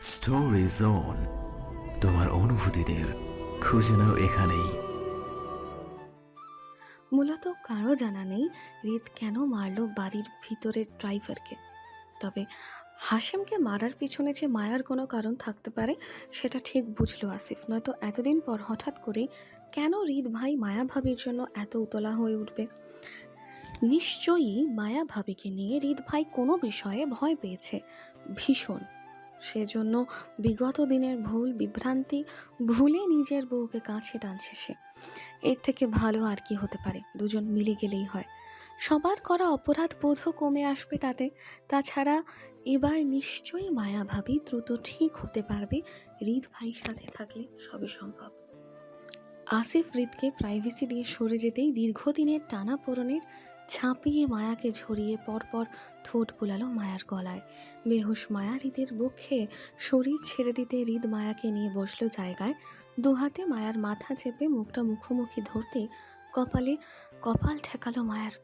Story zone তোমার অনুভূতিদের খুঁজে নাও এখানেই। মূলত কারও জানা নেই রিত কেন মারলো বাড়ির ভিতরের ড্রাইভারকে। তবে হাশেমকে মারার পিছনে যে মায়ার কোনো কারণ থাকতে পারে, সেটা ঠিক বুঝলো আসিফ। নয়তো এতদিন পর হঠাৎ করে কেন রিত ভাই মায়া ভাবির জন্য এত উতলা হয়ে উঠবে? নিশ্চয়ই মায়া ভাবিকে নিয়ে রিত ভাই কোনো বিষয়ে ভয় পেয়েছে। ভীষণ। সেজন্য বিগত দিনের ভুল, বিভ্রান্তি ভুলে নিজের বউকে কাছে টানছে সে। এর থেকে ভালো আর কি হতে পারে? দুজন মিলে গেলেই হয়। সবার করা অপরাধ বোধও কমে আসবে তাতে। তাছাড়া এবার নিশ্চয়ই মায়া ভাবি দ্রুত ঠিক হতে পারবে। রিদ ভাই সাথে থাকলে সবই সম্ভব। আসিফ রিদকে প্রাইভেসি দিয়ে সরে যেতেই দীর্ঘদিনের টানা পোড়নের ঝাঁপিয়ে মায়াকে ঝরিয়ে পরপর ঠোঁট বুলালো মায়ার গলায়। বেহুশ মায়া হৃদের বক্ষে শরীর ছেড়ে দিতে হৃদ মায়াকে নিয়ে বসল জায়গায়। দুহাতে মায়ার মাথা চেপে মুখটা মুখোমুখি ধরতে কপালে কপাল ঠেকালো মায়ার।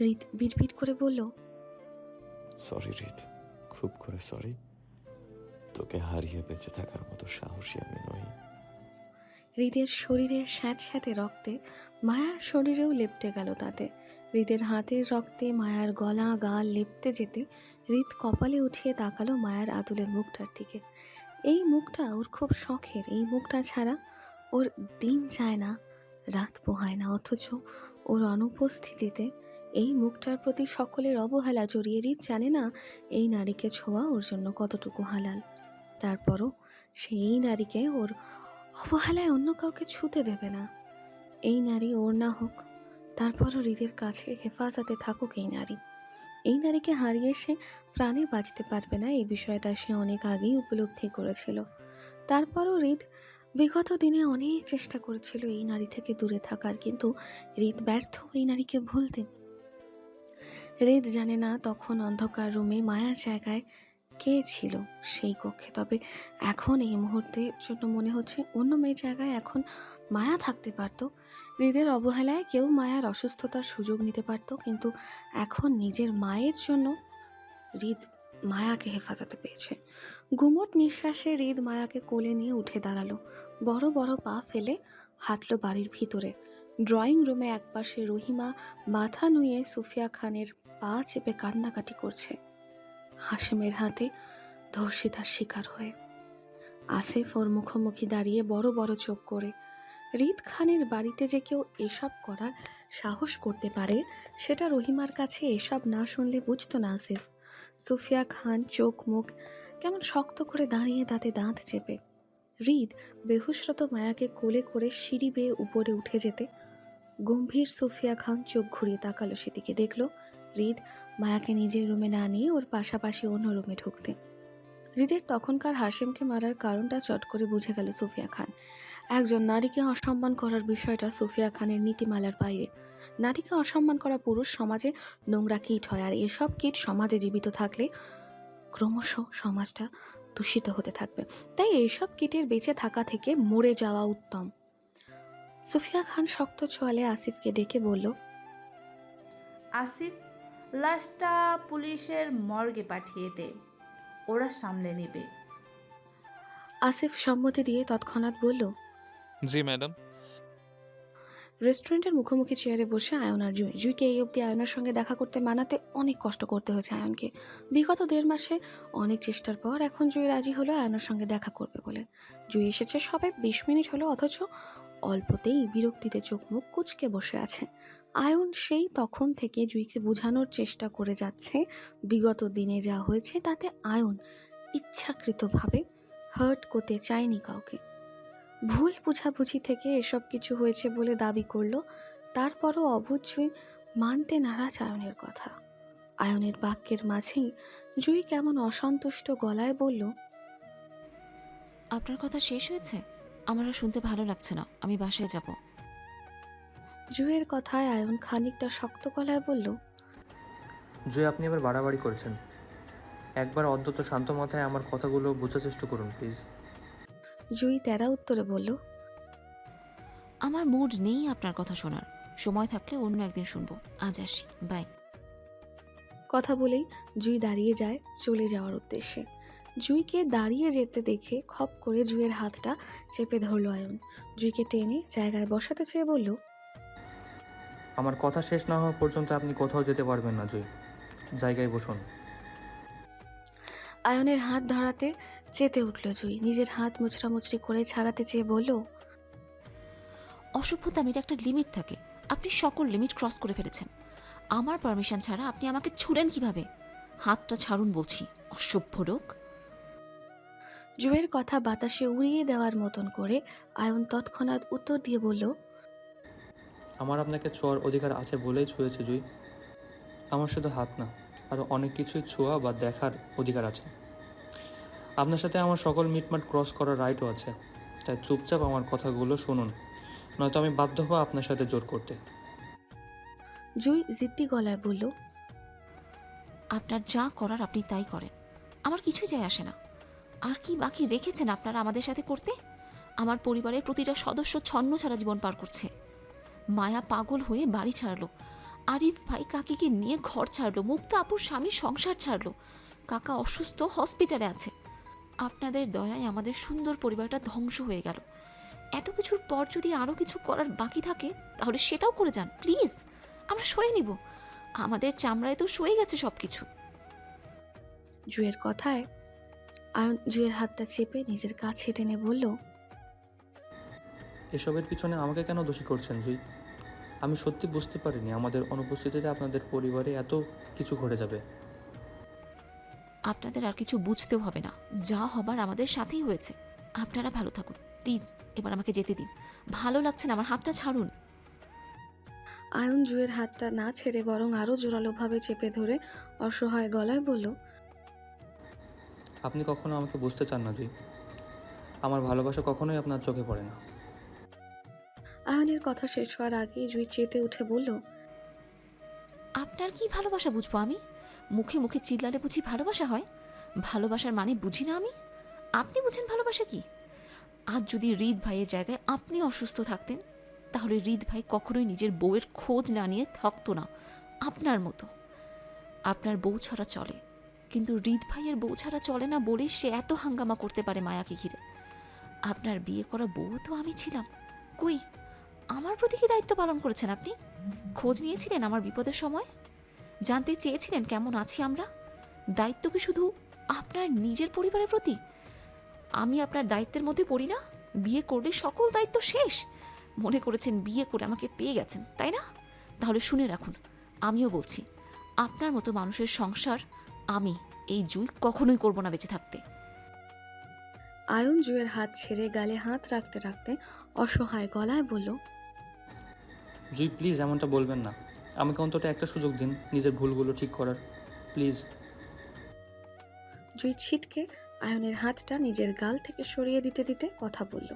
হৃদ বিড়বিড় করে বলল সরি রিত খুব করে সরি তোকে হারিয়ে বেঁচে থাকার মতো সাহসী আমি নই। হৃদের শরীরের স্যাঁতস্যাঁতে রক্তে মায়ার শরীরেও লেপটে গেল তাতে। হৃদের হাতের রক্তে মায়ার গলা, গাল লেপতে যেতে হৃদ কপালে উঠিয়ে তাকালো মায়ার আদুলের মুখটার দিকে। এই মুখটা ওর খুব শখের। এই মুখটা ছাড়া ওর দিন যায় না, রাত পোহায় না। অথচ ওর অনুপস্থিতিতে এই মুখটার প্রতি সকলের অবহেলা জড়িয়ে হৃদ জানে না, এই নারীকে ছোঁয়া ওর জন্য কতটুকু হালাল। তারপরও সে এই নারীকে ওর অবহেলায় অন্য কাউকে ছুতে দেবে না। এই নারী ওর না হোক তারপরও হৃদের কাছে হেফাজতে থাকুক এই নারী। এই নারীকে হারিয়ে সে প্রাণে বাঁচতে পারবে না, এই বিষয়টা সে অনেক আগেই উপলব্ধি করেছিল। তারপরও হৃদ বিগত দিনে অনেক চেষ্টা করেছিল এই নারী থেকে দূরে থাকার, কিন্তু হৃদ ব্যর্থ এই নারীকে ভুলতে। হৃদ জানে না তখন অন্ধকার রুমে মায়ার জায়গায় কে ছিল সেই কক্ষে, তবে এখন এই মুহূর্তের জন্য মনে হচ্ছে অন্য মেয়ের জায়গায় এখন মায়া থাকতে পারত। হৃদের অবহেলায় কেউ মায়ার অসুস্থতার সুযোগ নিতে পারত, কিন্তু এখন নিজের মায়ের জন্য হৃদ মায়াকে হেফাজতে পেয়েছে। গুমট নিঃশ্বাসে হৃদ মায়াকে কোলে নিয়ে উঠে দাঁড়াল। বড় বড় পা ফেলে হাঁটলো বাড়ির ভিতরে। ড্রয়িং রুমে একপাশে রহিমা মাথা নুয়ে সুফিয়া খানের পা চেপে কান্নাকাটি করছে। হাসেমের হাতে ধর্ষিতার শিকার হয়ে। আসিফ ওর মুখোমুখি দাঁড়িয়ে বড় বড় চোখ করে রিদ খানের বাড়িতে যে কেউ এসব করার সাহস করতে পারে, সেটা রহিমার কাছে এসব না শুনলে বুঝতো না আসিফ। সুফিয়া খান চোখ মুখ কেমন শক্ত করে দাঁড়িয়ে দাঁতে দাঁত চেপে। রিদ বেহুশরত মায়াকে কোলে করে সিঁড়ি বেয়ে উপরে উঠে যেতে গম্ভীর সুফিয়া খান চোখ ঘুরিয়ে তাকালো সেদিকে, দেখল রিদ মায়াকে নিজের রুমে না নিয়ে ওর পাশাপাশি অন্য রুমে ঢুকতে। হৃদের তখনকার হাসিমকে মারার কারণটা চট করে বুঝে গেল সুফিয়া খান। একজন নারীকে অসম্মান করার বিষয়টা সুফিয়া খানের নীতিমালার বাইরে। নারীকে অসম্মান করা পুরুষ সমাজে নোংরা কীট হয় আর এসব কীট সমাজে জীবিত থাকলে ক্রমশ সমাজটা দূষিত হতে থাকবে। তাই এইসব কীটের বেঁচে থাকা থেকে মরে যাওয়া উত্তম। সুফিয়া খান শক্ত ছোয়ালে আসিফকে ডেকে বলল আসিফ লাশটা পুলিশের মর্গে পাঠিয়ে দে ওরা সামলে নেবে। আসিফ সম্মতি দিয়ে তৎক্ষণাৎ বলল জি, ম্যাডাম। রেস্টুরেন্টের মুখোমুখি চেয়ারে বসে আয়ন আর জুই। জুইকে এই অবধি আয়নার সঙ্গে দেখা করতে মানাতে অনেক কষ্ট করতে হয়েছে আয়নকে। বিগত দেড় মাসে অনেক চেষ্টার পর এখন জুই রাজি হলো আয়নের সঙ্গে দেখা করবে বলে। জুই এসেছে সবে বিশ মিনিট হলো, অথচ অল্পতেই বিরক্তিতে চোখ মুখ কুচকে বসে আছে। আয়ন সেই তখন থেকে জুইকে বোঝানোর চেষ্টা করে যাচ্ছে, বিগত দিনে যা হয়েছে তাতে আয়ন ইচ্ছাকৃতভাবে হার্ট করতে চায়নি কাউকে। ভুল বুঝাবুঝি থেকে এসব কিছু হয়েছে বলে দাবি করল। তারপরও অবুঝই মানতে নারাজ আয়নের কথা। আয়নের বাক্যের মাঝেই জুই কেমন অসন্তুষ্ট গলায় বলল আপনার কথা শেষ হয়েছে? আমার আর শুনতে ভালো লাগছে না। আমি বাসায় যাব। জুয়ের কথায় আয়ন খানিকটা শক্ত গলায় বলল জয় আপনি এবার বাড়াবাড়ি করেছেন। একবার অন্তত শান্ত মাথায় আমার কথাগুলো বোঝার চেষ্টা করুন প্লিজ। জুই তেরা উত্তরে বলল আমার মুড নেই আপনার কথা শোনার। সময় থাকলে অন্য একদিন শুনব। আজ আসি। বাই। কথা বলেই জুই দাঁড়িয়ে যায় চলে যাওয়ার উদ্দেশ্যে। জুইকে দাঁড়িয়ে যেতে দেখে খপ করে জুইয়ের হাতটা চেপে ধরলো আয়ন। জুইকে টেনে জায়গায় বসাতে চেয়ে বলল আমার কথা শেষ না হওয়া পর্যন্ত আপনি কোথাও যেতে পারবেন না জুই। জায়গায় বসুন। আয়নের হাত ধরাতে চেতে উঠল জুই নিজের হাত মুচড়ামুচড়ি করে ছাড়াতে চেয়ে বলল অসভ্যতামের একটা লিমিট থাকে। আপনি সকল লিমিট ক্রস করে ফেলেছেন। আমার পারমিশন ছাড়া আপনি আমাকে ছুড়েন কীভাবে? হাতটা ছাড়ুন বলছি অসভ্য লোক। জুয়ের কথা বাতাসে উড়িয়ে দেওয়ার মতন করে আয়ন তৎক্ষণাৎ উত্তর দিয়ে বলল আমার আপনাকে ছোঁয়ার অধিকার আছে বলেই ছুঁয়েছে জুই। আমার শুধু হাত না আরও অনেক কিছুই ছোঁয়া বা দেখার অধিকার আছে। আপনার সাথে আমার সকল মিটমাট ক্রস করার রাইটও আছে। তাই চুপচাপ আমার কথাগুলো শুনুন। নয়তো আমি বাধ্য হব আপনার সাথে জোর করতে। জুই জিদ্দি গলায় বলল আপনার যা করার আপনি তাই করেন। আমার কিছুই যায় আসে না। আর কি বাকি রেখেছেন আপনারা আমাদের সাথে করতে? আমার পরিবারের প্রতিটা সদস্য ছন্ন ছাড়া জীবন পার করছে। মায়া পাগল হয়ে বাড়ি ছাড়লো। আরিফ ভাই কাকিকে নিয়ে ঘর ছাড়লো। মুক্তা আপুর স্বামীর সংসার ছাড়লো। কাকা অসুস্থ হসপিটালে আছে। আপনাদের দয়ায় আমাদের সুন্দর পরিবারটা ধ্বংস হয়ে গেল। এত কিছুর পর যদি আরও কিছু করার বাকি থাকে তাহলে সেটাও করে যান প্লিজ। আমরা সয়ে নিব। আমাদের চামড়ায় তো সয়ে গেছে সব কিছু জুয়ের কথায় আয়ন জুয়ের হাতটা চেপে নিজের কাছে টেনে বলল এসবের পিছনে আমাকে কেন দোষী করছেন জুই? আমি সত্যি বুঝতে পারিনি আমাদের অনুপস্থিতিতে আপনাদের পরিবারে এত কিছু ঘটে যাবে। আপনাদের আর কিছু বুঝতেও হবে না। যা হবার আমাদের সাথেই হয়েছে। আপনারা ভালো থাকুন। প্লিজ এবার আমাকে যেতে দিন। ভালো লাগছে না আমার হাতটা ছাড়ুন। আয়ন জুয়ের হাতটা না ছেড়ে বরং আরও জোরালোভাবে চেপে ধরে অসহায় গলায় বলল আপনি কখনো আমাকে বুঝতে চান না জুই। আমার ভালোবাসা কখনোই আপনার চোখে পড়ে না। আয়নের কথা শেষ হওয়ার আগেই জুই চেতে উঠে বলল আপনার কি ভালোবাসা বুঝব আমি? মুখে মুখে চিল্লালে বুঝি ভালোবাসা হয়? ভালোবাসার মানে বুঝি না আমি? আপনি বুঝেন ভালোবাসা কি? আজ যদি হৃদ ভাইয়ের জায়গায় আপনি অসুস্থ থাকতেন, তাহলে হৃদ ভাই কখনোই নিজের বউয়ের খোঁজ না নিয়ে থাকতো না, আপনার মতো। আপনার বউ ছাড়া চলে, কিন্তু হৃদ ভাইয়ের বউ ছাড়া চলে না বলেই সে এত হাঙ্গামা করতে পারে মায়াকে ঘিরে। আপনার বিয়ে করা বউ তো আমি ছিলাম। কই? আমার প্রতি কি দায়িত্ব পালন করেছেন আপনি? খোঁজ নিয়েছিলেন আমার বিপদের সময়? জানতে চেয়েছিলেন কেমন আছি আমরা? দায়িত্ব কি শুধু আপনার নিজের পরিবারের প্রতি? আমি আপনার দায়িত্বের মধ্যে পড়ি না? বিয়ে করলে সকল দায়িত্ব শেষ। মনে করেছেন বিয়ে করে আমাকে পেয়ে গেছেন তাই না? তাহলে শুনে রাখুন আমিও বলছি আপনার মতো মানুষের সংসার আমি এই জুই কখনোই করব না বেঁচে থাকতে। আয়ন জুয়ের হাত ছেড়ে গালে হাত রাখতে রাখতে অসহায় গলায় বলল জুই প্লিজ এমনটা বলবেন না। আমাকে অন্তত একটা সুযোগ দিন নিজের ভুলগুলো ঠিক করার। প্লিজ। জুই ছিটকে আয়নের হাতটা নিজের গাল থেকে সরিয়ে দিতে দিতে কথা বলল।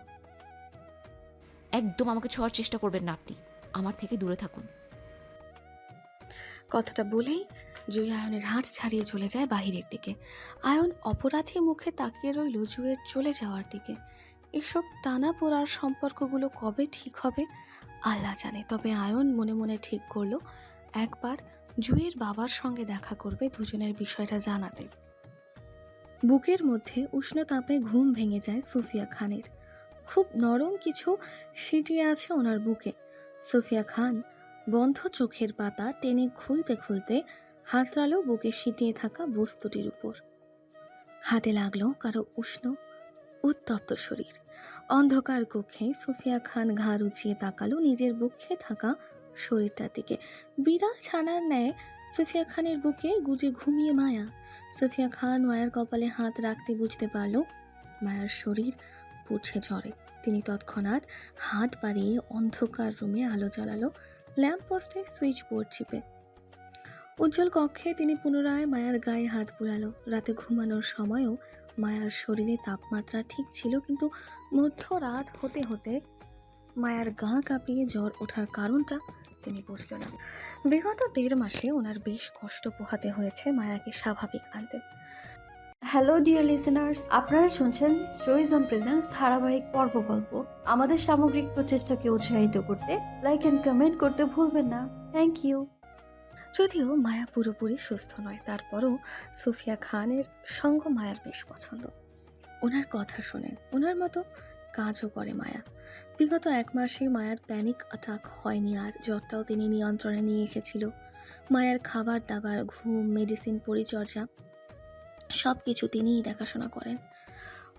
একদম আমাকে ছোঁয়ার চেষ্টা করবেন না আপনি। আমার থেকে দূরে থাকুন। কথাটা বলেই জুই আয়নের হাত ছাড়িয়ে চলে যায় বাহিরের দিকে। আয়ন অপরাধী মুখে তাকিয়ে রইল জুয়ের চলে যাওয়ার দিকে। এসব টানা পোড়ার সম্পর্কগুলো কবে ঠিক হবে আল্লাহ জানে। তবে আয়ন মনে মনে ঠিক করল, একবার জুয়ের বাবার সঙ্গে দেখা করবে, দুজনের বিষয়টা জানাতে। বুকের মধ্যে উষ্ণতাপে ঘুম ভেঙে যায় সুফিয়া খানের। খুব নরম কিছু সিটিয়ে আছে ওনার বুকে। সুফিয়া খান বন্ধ চোখের পাতা টেনে খুলতে খুলতে হাতড়ালো বুকে সিটিয়ে থাকা বস্তুটির উপর। হাতে লাগল কারও উষ্ণ, উত্তপ্ত শরীর। অন্ধকার কক্ষে সুফিয়া খান ঘাড় উঁচিয়ে তাকালো নিজের বুকে থাকা শরীরটার দিকে। বিড়াল ছানার ন্যায় সুফিয়া খানের বুকে গুজে ঘুমিয়ে মায়া। সুফিয়া খান মায়ার কপালে হাত রাখতে বুঝতে পারল, মায়ার শরীর পুছে ঝড়ে তিনি তৎক্ষণাৎ হাত বাড়িয়ে অন্ধকার রুমে আলো জ্বালালো, ল্যাম্প পোস্টে সুইচ বোর্ড চিপে। উজ্জ্বল কক্ষে তিনি পুনরায় মায়ার গায়ে হাত বুলালো। রাতে ঘুমানোর সময়ও মায়ার শরীরে তাপমাত্রা ঠিক ছিল, কিন্তু মধ্যরাত হতে হতে মায়ার গা কাঁপিয়ে জ্বর ওঠার কারণটা তিনি বুঝল না। বিগত দেড় মাসে ওনার বেশ কষ্ট পোহাতে হয়েছে মায়াকে স্বাভাবিক আনতে। হ্যালো ডিয়ার লিসেনার্স, আপনারা শুনছেন স্টোরিজ অন প্রেজেন্স ধারাবাহিক পর্ব গল্প। আমাদের সামগ্রিক প্রচেষ্টাকে উৎসাহিত করতে লাইক অ্যান্ড কমেন্ট করতে ভুলবেন না। থ্যাংক ইউ যদিও মায়া পুরোপুরি সুস্থ নয়, তারপরও সুফিয়া খানের সঙ্গ মায়ার বেশ পছন্দ। ওনার কথা শোনেন ওনার মতো কাজও করে মায়া। বিগত এক মাসে মায়ার প্যানিক অ্যাটাক হয়নি আর জ্বরটাও তিনি নিয়ন্ত্রণে নিয়ে এসেছিল। মায়ের খাবার দাবার, ঘুম, মেডিসিন পরিচর্যা সব কিছু তিনিই দেখাশোনা করেন।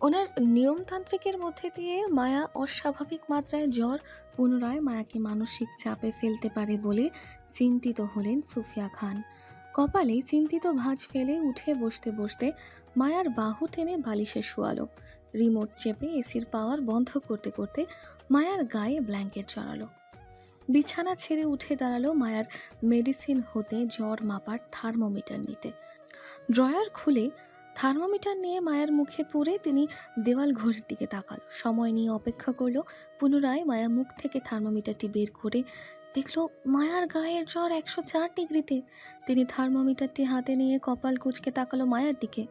ওনার নিয়মতান্ত্রিকের মধ্যে দিয়ে মায়া অস্বাভাবিক মাত্রায় জ্বর পুনরায় মায়াকে মানসিক চাপে ফেলতে পারে বলে চিন্তিত হলেন সুফিয়া খান। কপালে চিন্তিত ভাঁজ ফেলে উঠে বসতে বসতে মায়ার বাহু টেনে বালিশে শোয়ালো। রিমোট চেপে এসির পাওয়ার বন্ধ করতে করতে মায়ার গায়ে ব্ল্যাঙ্কেট জড়ালো। বিছানা ছেড়ে উঠে দাঁড়াল মায়ার মেডিসিন হতে জ্বর মাপার থার্মোমিটার নিতে। ড্রয়ার খুলে থার্মোমিটার নিয়ে মায়ার মুখে পড়ে তিনি দেওয়াল ঘড়ির দিকে তাকাল। সময় নিয়ে অপেক্ষা করল। পুনরায় মায়া মুখ থেকে থার্মোমিটারটি বের করে দেখল মায়ার গায়ের জ্বর একশো চার ডিগ্রিতে। তিনি থার্মোমিটারটি হাতে নিয়ে কপাল কুচকে তাকালো মায়ার দিকে।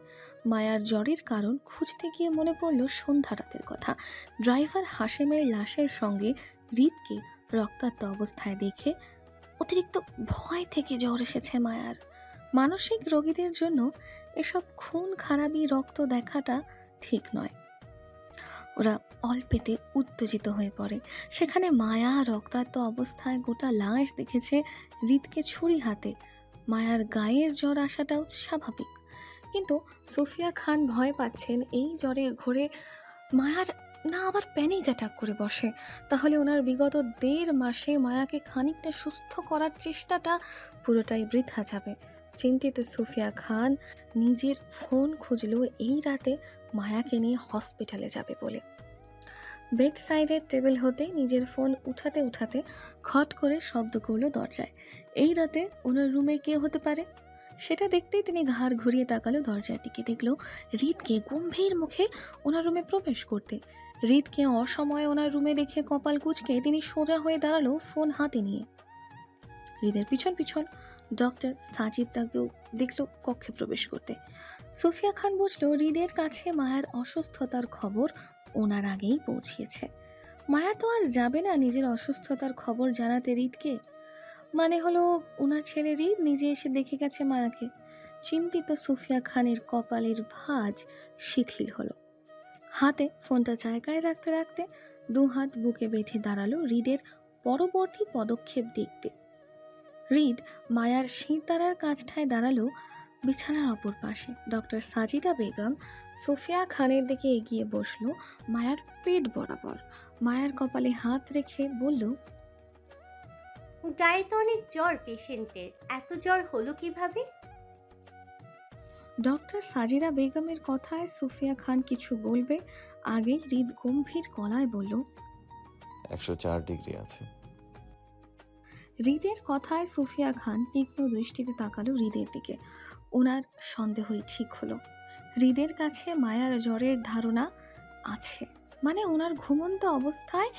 মায়ার জ্বরের কারণ খুঁজতে গিয়ে মনে পড়ল সন্ধ্যা রাতের কথা। ড্রাইভার হাসেমের লাশের সঙ্গে হৃদকে রক্তাক্ত অবস্থায় দেখে অতিরিক্ত ভয় থেকে জ্বর এসেছে মায়ার। মানসিক রোগীদের জন্য এসব খুন খারাপি রক্ত দেখাটা ঠিক নয়। ওরা অল্পেতে উত্তেজিত হয়ে পড়ে। সেখানে মায়া, রক্তাক্ত অবস্থায় গোটা লাশ দেখেছে হৃদকে ছুরি হাতে। মায়ার গায়ের জ্বর আসাটাও স্বাভাবিক। কিন্তু সুফিয়া খান ভয় পাচ্ছেন এই জ্বরের ঘোরে। মায়ার না আবার প্যানিক অ্যাটাক করে বসে। তাহলে ওনার বিগত দেড় মাসে মায়াকে খানিকটা সুস্থ করার চেষ্টাটা পুরোটাই বৃথা যাবে। চিন্তিত সুফিয়া খান নিজের ফোন খুঁজলো এই রাতে মায়াকে নিয়ে হসপিটালে যাবে বলে। বেড সাইডের টেবিল হতে নিজের ফোন উঠাতে উঠাতে খট করে শব্দ করল দরজায়। এই রাতে ওনার রুমে কে হতে পারে? সেটা দেখতেই তিনি ঘাড় ঘুরিয়ে তাকালো দরজার দিকে। দেখল হৃদকে গম্ভীর মুখে ওনার রুমে প্রবেশ করতে। হৃদকে অসময়ে ওনার রুমে দেখে কপাল কুচকে তিনি সোজা হয়ে দাঁড়াল ফোন হাতে নিয়ে। হৃদের পিছন পিছন ডক্টর সাজিদ তাকেও দেখল কক্ষে প্রবেশ করতে। সুফিয়া খান বুঝলো হৃদের কাছে মায়ের অসুস্থতার খবর ওনার আগেই পৌঁছিয়েছে। মায়া তো আর যাবে না নিজের অসুস্থতার খবর জানাতে হৃদকে। মানে হলো ওনার ছেলে হৃদ নিজে এসে দেখে গেছে মায়াকে। চিন্তিত সুফিয়া খানের কপালের ভাঁজ শিথিল হলো। হাতে ফোনটা জায়গায় রাখতে রাখতে দু হাত বুকে বেঁধে দাঁড়াল হৃদের পরবর্তী পদক্ষেপ দেখতে। হৃদ মায়ার শিরদাঁড়ার কাছটায় দাঁড়াল বিছানার অপর পাশে। ডক্টর সাজিদা বেগম সোফিয়া খানের দিকে এগিয়ে বসল মায়ার পেট বরাবর। মায়ার কপালে হাত রেখে বলল গায়ে তো অনেক জ্বর পেশেন্টের। এত জ্বর হলো কীভাবে? ডক্টর সাজিদা বেগমের কথায় সুফিয়া খান কিছু বলবে আগেই হৃদ গম্ভীর গলায় বলল একশো চার ডিগ্রি আছে। হৃদের কথায় সুফিয়া খান তীক্ষ্ণ দৃষ্টিতে তাকালো হৃদের দিকে। ওনার সন্দেহই ঠিক হলো। হৃদের কাছে মায়ার জ্বরের ধারণা আছে। মানে ওনার ঘুমন্ত অবস্থায়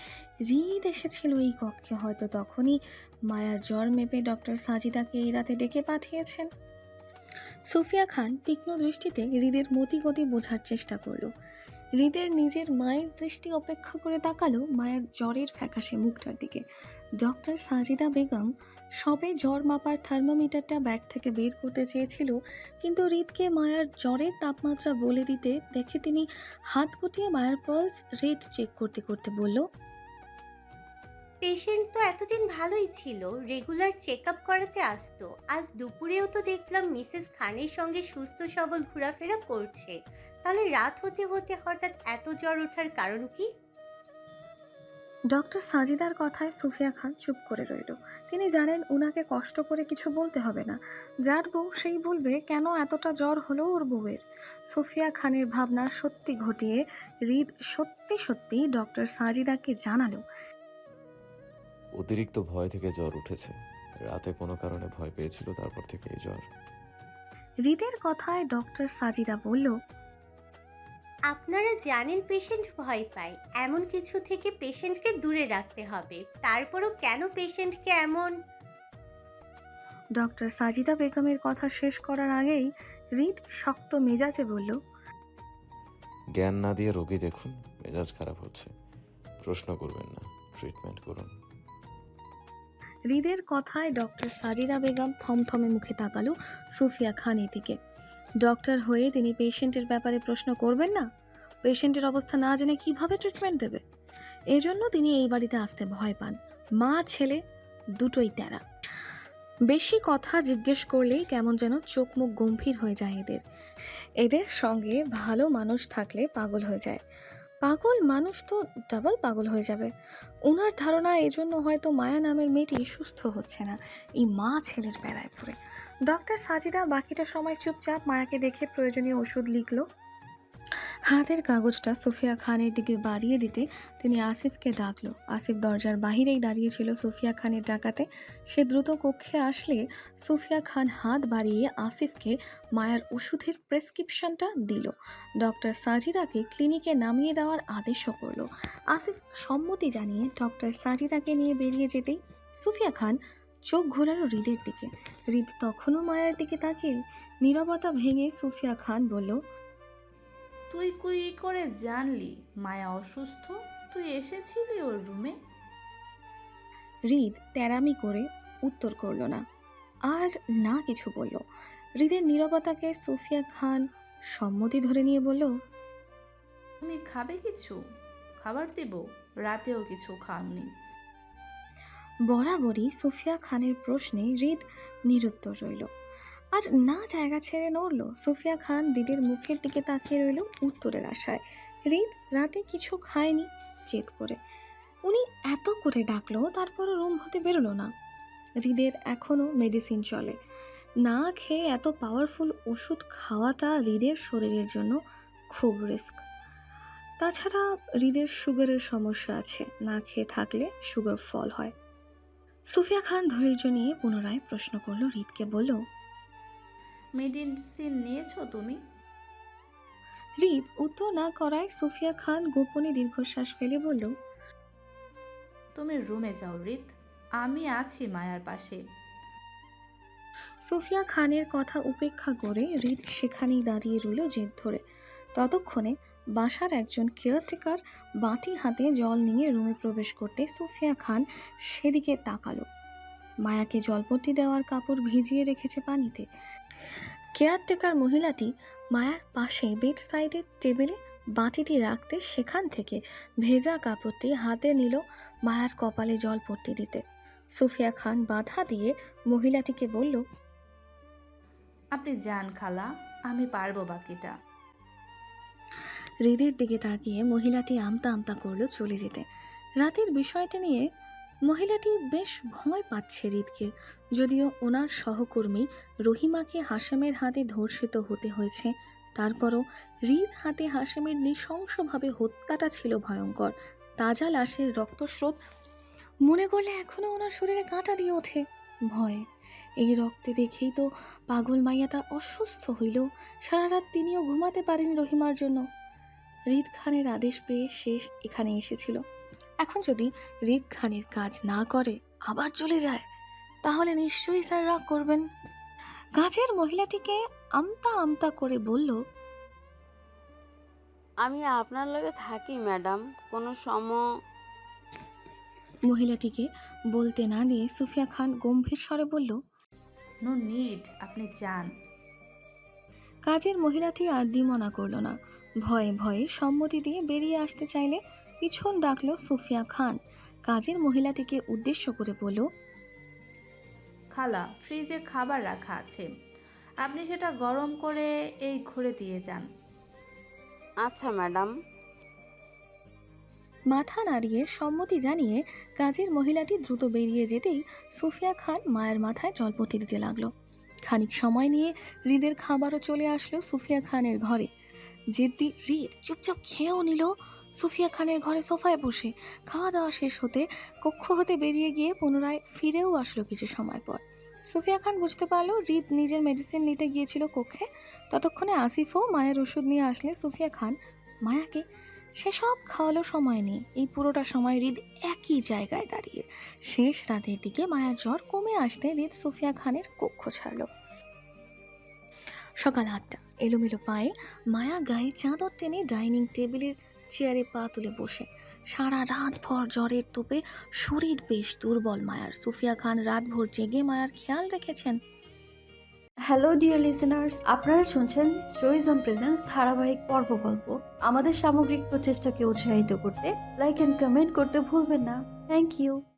হৃদ এসেছিল এই কক্ষে। হয়তো তখনই মায়ার জ্বর মেপে ডক্টর সাজিদাকে এই রাতে ডেকে পাঠিয়েছেন। সুফিয়া খান তীক্ষ্ণ দৃষ্টিতে হৃদের মতিগতি বোঝার চেষ্টা করল। হৃদের নিজের মায়ের দৃষ্টি অপেক্ষা করে তাকালো মায়ের জ্বরের ফ্যাকাশে মুখটার দিকে। ডক্টর সাজিদা বেগম সবে জ্বর মাপার থার্মোমিটারটা ব্যাগ থেকে বের করতে চেয়েছিল, কিন্তু হৃদকে মায়ার জ্বরের তাপমাত্রা বলে দিতে দেখে তিনি হাত গুটিয়ে মায়ার পালস রেট চেক করতে করতে বলল পেশেন্ট তো এতদিন ভালোই ছিল রেগুলার চেক আপ করাতে আসতো। আজ দুপুরেও তো দেখলাম মিসেস খানের সঙ্গে সুস্থ সবল ঘোরাফেরা করছে। তাহলে রাত হতে হতে হঠাৎ এত জ্বর ওঠার কারণ কি? ডক্টর সাজিদার কথায় সুফিয়া খান চুপ করে রইল। তিনি জানেন উনাকে কষ্ট করে কিছু বলতে হবে না। যার বউ সেই বলবে, কেন এতটা জ্বর হলো ওর বউয়ের? সুফিয়া খানের ভাবনা সত্যি ঘটিয়ে হৃদ সত্যি সত্যি ডক্টর সাজিদাকে জানালো। অতিরিক্ত ভয় থেকে জ্বর উঠেছে। রাতে কোনো কারণে ভয় পেয়েছিল তারপর থেকে এই জ্বর। হৃদের কথায় ডক্টর সাজিদা বলল আপনারা জানেন পেশেন্ট ভয় পায়। এমন কিছু থেকে পেশেন্টকে দূরে রাখতে হবে। তারপরও কেন পেশেন্টকে এমন? ডক্টর সাজিদা বেগমের কথা শেষ করার আগেই হৃদ শক্ত মেজাজে বলল জ্ঞান না দিয়ে রোগী দেখুন। মেজাজ খারাপ হচ্ছে। প্রশ্ন করবেন না। ট্রিটমেন্ট করুন। হৃদের কথায় ডক্টর সাজিদা বেগম থমথমে মুখে তাকালো সুফিয়া খানের দিকে ডক্টর হয়ে তিনি পেশেন্টের ব্যাপারে প্রশ্ন করবেন না? পেশেন্টের অবস্থা না জেনে কীভাবে ট্রিটমেন্ট দেবে? এজন্য তিনি এই বাড়িতে আসতে ভয় পান। মা, ছেলে দুটোই তেরা। বেশি কথা জিজ্ঞেস করলেই কেমন যেন চোখ মুখ গম্ভীর হয়ে যায় এদের। এদের সঙ্গে ভালো মানুষ থাকলে পাগল হয়ে যায়। পাগল মানুষ তো ডাবল পাগল হয়ে যাবে। ওনার ধারণা এই জন্য হয়তো মায়া নামের মেয়েটি সুস্থ হচ্ছে না, এই মা ছেলের বেড়ায় পড়ে। ডক্টর সাজিদা বাকিটা সময় চুপচাপ মায়াকে দেখে প্রয়োজনীয় ওষুধ লিখলো। হাতের কাগজটা সুফিয়া খানের দিকে বাড়িয়ে দিতে তিনি আসিফকে ডাকলো। আসিফ দরজার বাহিরেই দাঁড়িয়েছিল সুফিয়া খানের ডাকাতে। সে দ্রুত কক্ষে আসলে সুফিয়া খান হাত বাড়িয়ে আসিফকে মায়ার ওষুধের প্রেসক্রিপশনটা দিল। ডক্টর সাজিদাকে ক্লিনিকে নামিয়ে দেওয়ার আদেশও করল। আসিফ সম্মতি জানিয়ে ডক্টর সাজিদাকে নিয়ে বেরিয়ে যেতেই সুফিয়া খান চোখ ঘোরালো হৃদের দিকে। হৃদ তখনও মায়ের দিকে তাকিয়ে, নীরবতা ভেঙে সুফিয়া খান বলল তুই কুই করে জানলি মায়া অসুস্থ? তুই এসেছিলি ওর রুমে? হৃদ তেরামি করে উত্তর করল না। আর না কিছু বলল। হৃদের নীরবতাকে সুফিয়া খান সম্মতি ধরে নিয়ে বলল তুমি খাবে কিছু? খাবার দেব রাতেও কিছু খাওনি। বরাবরই সুফিয়া খানের প্রশ্নে হৃদ নিরুত্তর রইল। আর না জায়গা ছেড়ে নড়ল সুফিয়া খান হৃদের মুখের দিকে তাকিয়ে রইল উত্তরের আশায়। হৃদ রাতে কিছু খায়নি জেদ করে। উনি এত করে ডাকলো, তারপরও রুম হতে বেরোলো না। হৃদের এখনও মেডিসিন চলে। না খেয়ে এত পাওয়ারফুল ওষুধ খাওয়াটা হৃদের শরীরের জন্য খুব রিস্ক তাছাড়া হৃদের সুগারের সমস্যা আছে, না খেয়ে থাকলে সুগার ফল হয়। সুফিয়া খান ধৈর্য নিয়ে পুনরায় প্রশ্ন করল, হৃদকে বলল মেডিসিন নিয়েছো তুমি? হৃদ উত্তর না করায় সুফিয়া খান গোপনে দীর্ঘশ্বাস ফেলে বলল তুমি রুমে যাও রিত আমি আছি মায়ার পাশে। সুফিয়া খানের কথা উপেক্ষা করে হৃদ সেখানেই দাঁড়িয়ে রইল জেদ ধরে। ততক্ষণে বাসার একজন কেয়ারটেকার বাটি হাতে জল নিয়ে রুমে প্রবেশ করতে সুফিয়া খান সেদিকে তাকালো। মায়াকে জলপট্টি দেওয়ার কাপড় ভিজিয়ে রেখেছে পানিতে। কেয়ারটেকার মহিলাটি মায়ার পাশে বেড সাইডের টেবিলে বাটিটি রাখতে সেখান থেকে ভেজা কাপড়টি হাতে নিল মায়ার কপালে জলপট্টি দিতে। সুফিয়া খান বাধা দিয়ে মহিলাটিকে বলল আপনি যান খালা আমি পারব বাকিটা। হৃদের দিকে তাকিয়ে মহিলাটি আমতা আমতা করল চলে যেতে। রাতের বিষয়টি নিয়ে মহিলাটি বেশ ভয় পাচ্ছে হৃদকে। যদিও ওনার সহকর্মী রহিমাকে হাসেমের হাতে ধর্ষিত হতে হয়েছে, তারপরও হৃদ হাতে হাসেমের নৃশংসভাবে হত্যাটা ছিল ভয়ঙ্কর। তাজা লাশের রক্তস্রোত মনে করলে এখনও ওনার শরীরে কাঁটা দিয়ে ওঠে ভয়। এই রক্তে দেখেই তো পাগল মাইয়াটা অসুস্থ হইল। সারা রাত তিনিও ঘুমাতে পারেন রহিমার জন্য। হৃদ খানের আদেশ পেয়ে শেষ এখানে এসেছিল। এখন যদি হৃদ খানের কাজ না করে আবার চলে যায় তাহলে নিশ্চয়ই স্যার রাগ করবেন। কাজের মহিলাটিকে আমতা আমতা করে বলল আমি আপনার লগে থাকি ম্যাডাম কোনো সম মহিলাটিকে বলতে না দিয়ে সুফিয়া খান গম্ভীর স্বরে বলল নো নিড আপনি যান। কাজের মহিলাটি আর দিমনা করল না। ভয়ে ভয়ে সম্মতি দিয়ে বেরিয়ে আসতে চাইলে পিছন ডাকলো সুফিয়া খান। কাজের মহিলাটিকে উদ্দেশ্য করে বলল খালা ফ্রিজে খাবার রাখা আছে। আপনি সেটা গরম করে এই ঘরে দিয়ে যান। আচ্ছা ম্যাডাম। মাথা নাড়িয়ে সম্মতি জানিয়ে কাজের মহিলাটি দ্রুত বেরিয়ে যেতেই সুফিয়া খান মায়ের মাথায় জলপটি দিতে লাগল। খানিক সময় নিয়ে হৃদের খাবারও চলে আসলো সুফিয়া খানের ঘরে। জেদ্দি হৃদ চুপচাপ খেয়েও নিল সুফিয়া খানের ঘরে সোফায় বসে খাওয়া দাওয়া শেষ হতে কক্ষ হতে বেরিয়ে গিয়ে পুনরায় ফিরেও আসলো কিছু সময় পর। সুফিয়া খান বুঝতে পারল রিদ নিজের মেডিসিন নিতে গিয়েছিল কক্ষে। ততক্ষণে আসিফও মায়ের ওষুধ নিয়ে আসলে সুফিয়া খান, মায়াকে সেসব খাওয়ালো সময় নেই। এই পুরোটা সময় হৃদ একই জায়গায় দাঁড়িয়ে। শেষ রাতের দিকে মায়ার জ্বর কমে আসতে হৃদ সুফিয়া খানের কক্ষ ছাড়ল। সকাল আটটা। এলোমেলো পায়ে মায়া গায়ে চাদর টেনে ডাইনিং টেবিলের চেয়ারে পা তুলে বসে। সারা রাত ভর জ্বরের তোপে শরীর বেশ দুর্বল মায়ার। সুফিয়া খান রাত ভোর জেগে মায়ার খেয়াল রেখেছেন। হ্যালো ডিয়ার লিসেনার্স আপনারা শুনছেন স্টোরিজ অন প্রেজেন্স ধারাবাহিক পর্ব গল্প। আমাদের সামগ্রিক প্রচেষ্টাকে উৎসাহিত করতে লাইক অ্যান্ড কমেন্ট করতে ভুলবেন না। Thank you